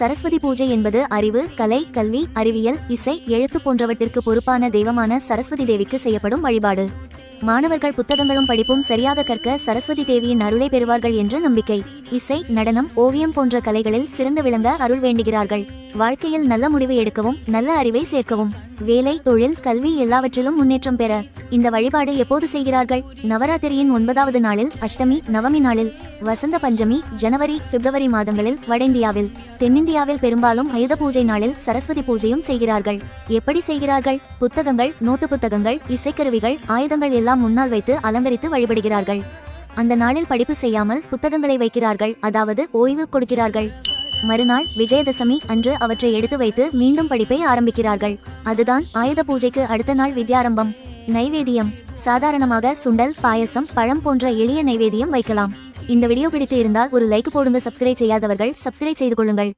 சரஸ்வதி பூஜை என்பது அறிவு கலை கல்வி அறிவியல் இசை எழுத்து போன்றவற்றிற்கு பொறுப்பான தெய்வமான சரஸ்வதி தேவிக்கு செய்யப்படும் வழிபாடு. மாணவர்கள் புத்தகங்களும் படிப்பும் சரியாக கற்க சரஸ்வதி தேவியின் அருளை பெறுவார்கள் என்ற நம்பிக்கை. இசை நடனம் ஓவியம் போன்ற கலைகளில் சிறந்து விளங்க அருள் வேண்டுகிறார்கள். வாழ்க்கையில் நல்ல முடிவு எடுக்கவும் நல்ல அறிவை சேர்க்கவும். வேலை தொழில் கல்வி எல்லாவற்றிலும் முன்னேற்றம் பெற இந்த வழிபாடு எப்போது செய்கிறார்கள்? நவராத்திரியின் ஒன்பதாவது நாளில் அஷ்டமி நவமி நாளில் வசந்த பஞ்சமி ஜனவரி பிப்ரவரி மாதங்களில் வட இந்தியாவில் தென்னிந்தியாவில் பெரும்பாலும் ஆயுத பூஜை நாளில் சரஸ்வதி பூஜையும் செய்கிறார்கள். எப்படி செய்கிறார்கள்? புத்தகங்கள் நோட்டு புத்தகங்கள் இசைக்கருவிகள் ஆயுதங்கள் எல்லாம் முன்னால் வைத்து அலங்கரித்து வழிபடுகிறார்கள். அந்த நாளில் படிப்பு செய்யாமல் புத்தகங்களை வைக்கிறார்கள் அதாவது ஓய்வு கொடுக்கிறார்கள். மறுநாள் விஜயதசமி அன்று அவற்றை எடுத்து வைத்து மீண்டும் படிப்பை ஆரம்பிக்கிறார்கள். அதுதான் ஆயுத பூஜைக்கு அடுத்த நாள் வித்யாரம்பம். நைவேத்தியம். சாதாரணமாக சுண்டல் பாயசம் பழம் போன்ற எளிய நைவேத்தியம் வைக்கலாம். இந்த வீடியோ பிடித்து இருந்தால் ஒரு லைக் போடுங்க சப்ஸ்கிரைப் செய்யாதவர்கள் சப்ஸ்கிரைப் செய்து கொள்ளுங்கள்.